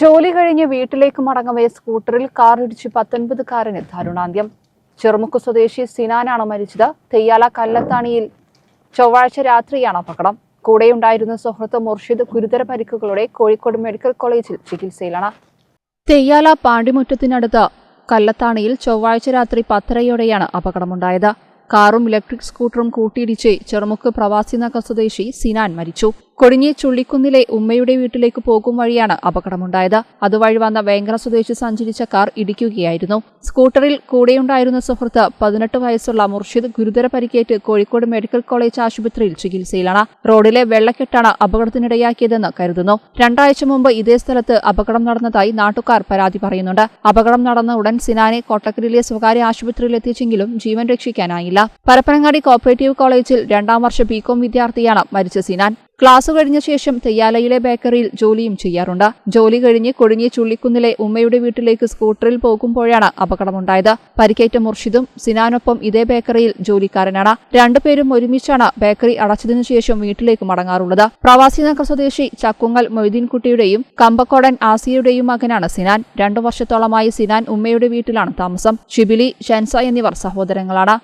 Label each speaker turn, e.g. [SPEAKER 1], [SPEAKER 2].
[SPEAKER 1] ജോലി കഴിഞ്ഞ് വീട്ടിലേക്ക് മടങ്ങവേ സ്കൂട്ടറിൽ കാറിടിച്ച് പത്തൊൻപതുകാരന് ദാരുണാന്ത്യം. ചെറുമുക്ക് സ്വദേശി സിനാനാണ് മരിച്ചത്. തെയ്യാല കല്ലത്താണിയിൽ ചൊവ്വാഴ്ച രാത്രിയാണ് അപകടം. കൂടെയുണ്ടായിരുന്ന സുഹൃത്ത് മുർഷിദ് ഗുരുതര പരിക്കുകളോടെ കോഴിക്കോട് മെഡിക്കൽ കോളേജിൽ ചികിത്സയിലാണ്. തെയ്യാല പാണ്ടിമുറ്റത്തിനടുത്ത് കല്ലത്താണിയിൽ ചൊവ്വാഴ്ച രാത്രി പത്തരയോടെയാണ് അപകടമുണ്ടായത്. കാറും ഇലക്ട്രിക് സ്കൂട്ടറും കൂട്ടിയിടിച്ച് ചെറുമുക്ക് പ്രവാസി നഗർ സ്വദേശി സിനാൻ മരിച്ചു. കൊടിഞ്ഞി ചുള്ളിക്കുന്നിലെ ഉമ്മയുടെ വീട്ടിലേക്ക് പോകും വഴിയാണ് അപകടമുണ്ടായത്. അതുവഴി വന്ന വേങ്കര സ്വദേശി സഞ്ചരിച്ച കാർ ഇടിക്കുകയായിരുന്നു. സ്കൂട്ടറിൽ കൂടെയുണ്ടായിരുന്ന സുഹൃത്ത് പതിനെട്ട് വയസ്സുള്ള മുർഷിദ് ഗുരുതര പരിക്കേറ്റ് കോഴിക്കോട് മെഡിക്കൽ കോളേജ് ആശുപത്രിയിൽ ചികിത്സയിലാണ്. റോഡിലെ വെള്ളക്കെട്ടാണ് അപകടത്തിനിടയാക്കിയതെന്ന് കരുതുന്നു. രണ്ടാഴ്ച മുമ്പ് ഇതേ സ്ഥലത്ത് അപകടം നടന്നതായി നാട്ടുകാർ പരാതി പറയുന്നുണ്ട്. അപകടം നടന്ന ഉടൻ സിനാനെ കോട്ടക്കലിലെ സ്വകാര്യ ആശുപത്രിയിൽ എത്തിച്ചെങ്കിലും ജീവൻ രക്ഷിക്കാനായില്ല. പരപ്പനങ്ങാടി കോപ്പറേറ്റീവ് കോളേജിൽ രണ്ടാം വർഷ ബികോം വിദ്യാർത്ഥിയാണ് മരിച്ച സിനാൻ. ക്ലാസ് കഴിഞ്ഞ ശേഷം തെയ്യാലയിലെ ബേക്കറിയിൽ ജോലിയും ചെയ്യാറുണ്ട്. ജോലി കഴിഞ്ഞ് കൊഴിഞ്ഞി ചുള്ളിക്കുന്നിലെ ഉമ്മയുടെ വീട്ടിലേക്ക് സ്കൂട്ടറിൽ പോകുമ്പോഴാണ് അപകടമുണ്ടായത്. പരിക്കേറ്റ മുർഷിദും സിനാനൊപ്പം ഇതേ ബേക്കറിയിൽ ജോലിക്കാരനാണ്. രണ്ടുപേരും ഒരുമിച്ചാണ് ബേക്കറി അടച്ചതിനു ശേഷം വീട്ടിലേക്ക് മടങ്ങാറുള്ളത്. പ്രവാസി നഗർ സ്വദേശി ചക്കുങ്ങൽ മൊയ്തീൻകുട്ടിയുടെയും കമ്പക്കോടൻ ആസിയയുടെയും മകനാണ് സിനാൻ. രണ്ടു വർഷത്തോളമായി സിനാൻ ഉമ്മയുടെ വീട്ടിലാണ് താമസം. ഷിബിലി ഷൻസ എന്നിവർ സഹോദരങ്ങളാണ്.